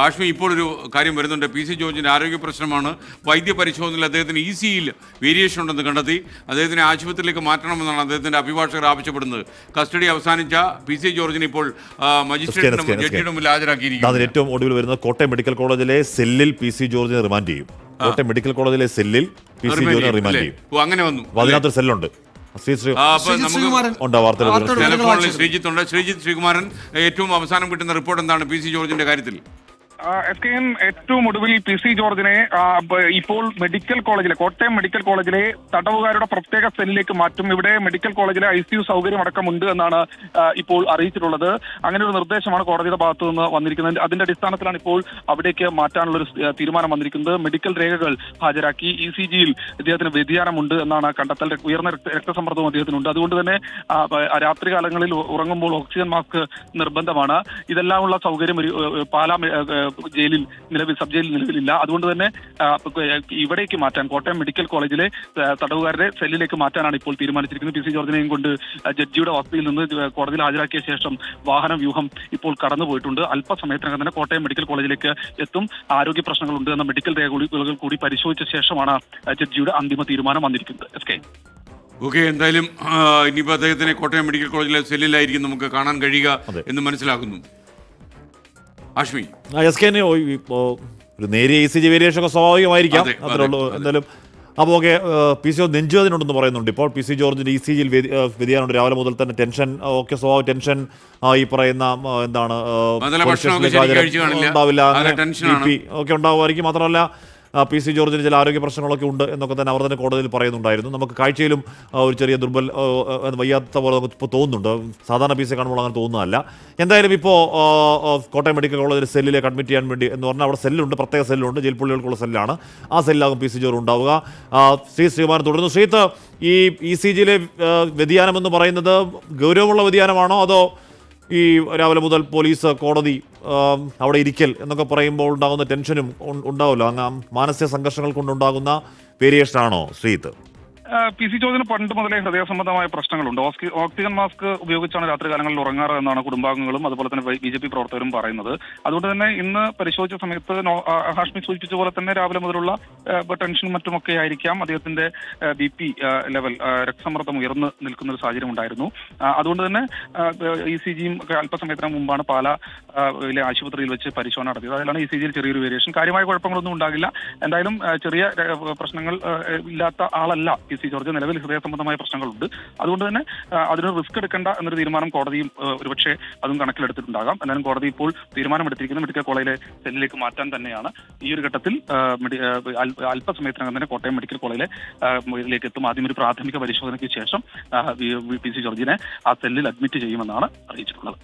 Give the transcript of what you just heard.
ആഷ്മി ഇപ്പോൾ ഒരു കാര്യം വരുന്നുണ്ട്. പി സി ജോർജിന്റെ ആരോഗ്യ പ്രശ്നമാണ്. വൈദ്യ പരിശോധനയിൽ അദ്ദേഹത്തിന് ഇ സിയിൽ വേരിയേഷൻ ഉണ്ടെന്ന് കണ്ടെത്തി. അദ്ദേഹത്തിനെ ആശുപത്രിയിലേക്ക് മാറ്റണമെന്നാണ് അദ്ദേഹത്തിന്റെ അഭിഭാഷകർ ആവശ്യപ്പെടുന്നത്. കസ്റ്റഡി അവസാനിച്ച പി സി ജോർജിനെ ഇപ്പോൾ മജിസ്ട്രേറ്റിനും. ജഡ്ജിയുടെ മുന്നിൽ ഹാജരാക്കിയിരിക്കുന്നു ഏറ്റവും ഒടുവിൽ വരുന്നത്. കോട്ടയം മെഡിക്കൽ കോളേജിലെ സെല്ലിൽ പി സി ജോർജിനെ റിമാൻഡ് ചെയ്യും. കോട്ടയം മെഡിക്കൽ കോളേജിലെ സെല്ലിൽ പി സി ജോർജിനെ റിമാൻഡ് ചെയ്യും. അങ്ങനെ വന്നു. അതിനകത്ത് അതിനകത്തൊരു സെല്ലുണ്ട്. ശ്രീജിത്ത് ഉണ്ട്. ശ്രീജിത്ത് ശ്രീകുമാരൻ ഏറ്റവും അവസാനം കിട്ടുന്ന റിപ്പോർട്ട് എന്താണ്? പി സി ജോർജിന്റെ കാര്യത്തിൽ. എസ് കെ എം ഏറ്റവും ഒടുവിൽ പി സി ജോർജിനെ ഇപ്പോൾ മെഡിക്കൽ കോളേജിലെ കോട്ടയം മെഡിക്കൽ കോളേജിലെ തടവുകാരുടെ പ്രത്യേക സെല്ലിലേക്ക് മാറ്റും. ഇവിടെ മെഡിക്കൽ കോളേജിലെ ഐ സി യു സൗകര്യം അടക്കമുണ്ട് എന്നാണ് ഇപ്പോൾ അറിയിച്ചിട്ടുള്ളത്. അങ്ങനെ ഒരു നിർദ്ദേശമാണ് കോടതിയുടെ ഭാഗത്തു നിന്ന് വന്നിരിക്കുന്നത്. അതിന്റെ അടിസ്ഥാനത്തിലാണ് ഇപ്പോൾ അവിടേക്ക് മാറ്റാനുള്ള ഒരു തീരുമാനം വന്നിരിക്കുന്നത്. മെഡിക്കൽ രേഖകൾ ഹാജരാക്കി ഇ സി ജിയിൽ ഇദ്ദേഹത്തിന് വ്യതിയാനമുണ്ട് എന്നാണ് കണ്ടെത്തൽ. ഉയർന്ന രക്ത- രക്തസമ്മർദ്ദവും അദ്ദേഹത്തിനുണ്ട്. അതുകൊണ്ട് തന്നെ രാത്രികാലങ്ങളിൽ രാത്രി കാലങ്ങളിൽ ഉറങ്ങുമ്പോൾ ഓക്സിജൻ മാസ്ക് നിർബന്ധമാണ്. ഇതെല്ലാമുള്ള സൗകര്യം ഒരു പാലാ ജയിലിൽ നിലവിൽ സബ് ജയിലിൽ നിലവിലില്ല. അതുകൊണ്ട് തന്നെ ഇവിടേക്ക് മാറ്റാൻ കോട്ടയം മെഡിക്കൽ കോളേജിലെ തടവുകാരുടെ സെല്ലിലേക്ക് മാറ്റാനാണ് ഇപ്പോൾ തീരുമാനിച്ചിരിക്കുന്നത്. പി സി ജോർജിനെയും കൊണ്ട് ജഡ്ജിയുടെ വസതിയിൽ നിന്ന് കോടതിയിൽ ഹാജരാക്കിയ ശേഷം വാഹന വ്യൂഹം ഇപ്പോൾ കടന്നുപോയിട്ടുണ്ട് അല്പസമയത്തിനകം തന്നെ കോട്ടയം മെഡിക്കൽ കോളേജിലേക്ക് എത്തും. ആരോഗ്യ പ്രശ്നങ്ങളുണ്ട് എന്ന മെഡിക്കൽ രേഖകൾ കൂടി പരിശോധിച്ച ശേഷമാണ് ജഡ്ജിയുടെ അന്തിമ തീരുമാനം വന്നിരിക്കുന്നത്. S K. ഓക്കെ എന്തായാലും ഇനിയിപ്പോൾ അദ്ദേഹത്തിനെ കോട്ടയം മെഡിക്കൽ കോളേജിലെ സെല്ലിലായിരിക്കും നമുക്ക് കാണാൻ കഴിയുക എന്ന് മനസ്സിലാക്കുന്നു. ആ എസ് കെ ഒരു നേരിയ ഇ സി ജി വേരിയേഷൻ ഒക്കെ സ്വാഭാവികമായിരിക്കാം. അതെ, അത്രേ ഉള്ളൂ. എന്തായാലും അപ്പോൾ ഓക്കെ പി സി ഒ നെഞ്ചുവേദനുണ്ടെന്ന് പറയുന്നുണ്ട്. ഇപ്പോൾ പി സി ജോർജിന്റെ ഇ സി ജിയിൽ വ്യതിയാനമുണ്ട്. രാവിലെ മുതൽ തന്നെ ടെൻഷൻ ഓക്കെ സ്വാഭാവിക ടെൻഷൻ ഈ പറയുന്ന എന്താണ്. ഉണ്ടാവില്ല. ഓക്കെ ഒക്കെ ഉണ്ടാവുമായിരിക്കും. മാത്രമല്ല പി സി ജോർജിന് ചില ആരോഗ്യ പ്രശ്നങ്ങളൊക്കെ ഉണ്ട് എന്നൊക്കെ തന്നെ അവർ തന്നെ കോടതിയിൽ പറയുന്നുണ്ടായിരുന്നു. നമുക്ക് കാഴ്ചയിലും ഒരു ചെറിയ ദുർബൽ വയ്യാത്ത പോലെ നമുക്ക് ഇപ്പോൾ തോന്നുന്നുണ്ട്. സാധാരണ പി സി കാണുമ്പോൾ അങ്ങനെ തോന്നുന്നതല്ല. എന്തായാലും ഇപ്പോൾ കോട്ടയം മെഡിക്കൽ കോളേജിൽ സെല്ലിലേക്ക് അഡ്മിറ്റ് ചെയ്യാൻ വേണ്ടി എന്ന് പറഞ്ഞാൽ അവിടെ സെല്ലുണ്ട് പ്രത്യേക സെല്ലുണ്ട് ജയിൽ പുള്ളികൾക്കുള്ള സെല്ലാണ്. ആ സെല്ലാകും പി സി ജോർ ഉണ്ടാവുക. ശ്രീ ശ്രീമാൻ തുടരുന്നു. ശ്രീത്ത് ഈ ഇ സി ജിയിലെ വ്യതിയാനം എന്ന് പറയുന്നത് ഗൗരവമുള്ള വ്യതിയാനമാണോ അതോ ഈ രാവിലെ മുതൽ പോലീസ് കോടതി അവിടെ ഇരിക്കൽ എന്നൊക്കെ പറയുമ്പോൾ ഉണ്ടാകുന്ന ടെൻഷനും ഉണ്ടാവുമല്ലോ. അങ്ങ് മാനസിക സംഘർഷങ്ങൾ കൊണ്ടുണ്ടാകുന്ന വേരിയേഷൻ ആണോ ശ്രീത്ത് പി സി ജോർജിന് പണ്ട് മുതലേ ഹൃദയ സംബന്ധമായ പ്രശ്നങ്ങളുണ്ട്. ഓക്സി- ഓക്സിജൻ മാസ്ക് ഉപയോഗിച്ചാണ് രാത്രികാലങ്ങളിൽ ഉറങ്ങാറ് എന്നാണ് കുടുംബാംഗങ്ങളും അതുപോലെ തന്നെ ബി ജെ പി പ്രവർത്തകരും പറയുന്നത്. അതുകൊണ്ട് തന്നെ ഇന്ന് പരിശോധിച്ച സമയത്ത് ഹാഷ്മി സൂചിപ്പിച്ച പോലെ തന്നെ രാവിലെ മുതലുള്ള ടെൻഷനും മറ്റുമൊക്കെ ആയിരിക്കാം. അദ്ദേഹത്തിന്റെ ബി പി ലെവൽ രക്തസമ്മർദ്ദം ഉയർന്നു നിൽക്കുന്ന ഒരു സാഹചര്യം ഉണ്ടായിരുന്നു. അതുകൊണ്ട് തന്നെ ഇ സി ജിയും അല്പസമയത്തിന് മുമ്പാണ് പാല ആശുപത്രിയിൽ വെച്ച് പരിശോധന നടത്തിയത്. അതിലാണ് ഇ സി ജിയിൽ ചെറിയൊരു വേരിയേഷൻ കാര്യമായ കുഴപ്പങ്ങളൊന്നും ഉണ്ടാകില്ല. എന്തായാലും ചെറിയ പ്രശ്നങ്ങൾ ഇല്ലാത്ത ആളല്ല പി സി ജോർജ് നിലവിൽ ഹൃദയ സംബന്ധമായ പ്രശ്നങ്ങളുണ്ട്. അതുകൊണ്ട് തന്നെ അതിന് റിസ്ക് എടുക്കേണ്ട എന്നൊരു തീരുമാനം കോടതിയും ഒരുപക്ഷെ അതും കണക്കിലെടുത്തിട്ടുണ്ടാകാം. എന്നാലും കോടതി ഇപ്പോൾ തീരുമാനമെടുത്തിരിക്കുന്നത് മെഡിക്കൽ കോളേജിലെ സെല്ലിലേക്ക് മാറ്റാൻ തന്നെയാണ്. ഈ ഒരു ഘട്ടത്തിൽ അല്പസമയത്തിനകം തന്നെ കോട്ടയം മെഡിക്കൽ കോളേജിലെ ഇതിലേക്ക് എത്തും ആദ്യം ഒരു പ്രാഥമിക പരിശോധനയ്ക്ക് ശേഷം പി സി ജോർജിനെ ആ സെല്ലിൽ അഡ്മിറ്റ് ചെയ്യുമെന്നാണ് അറിയിച്ചിട്ടുള്ളത്.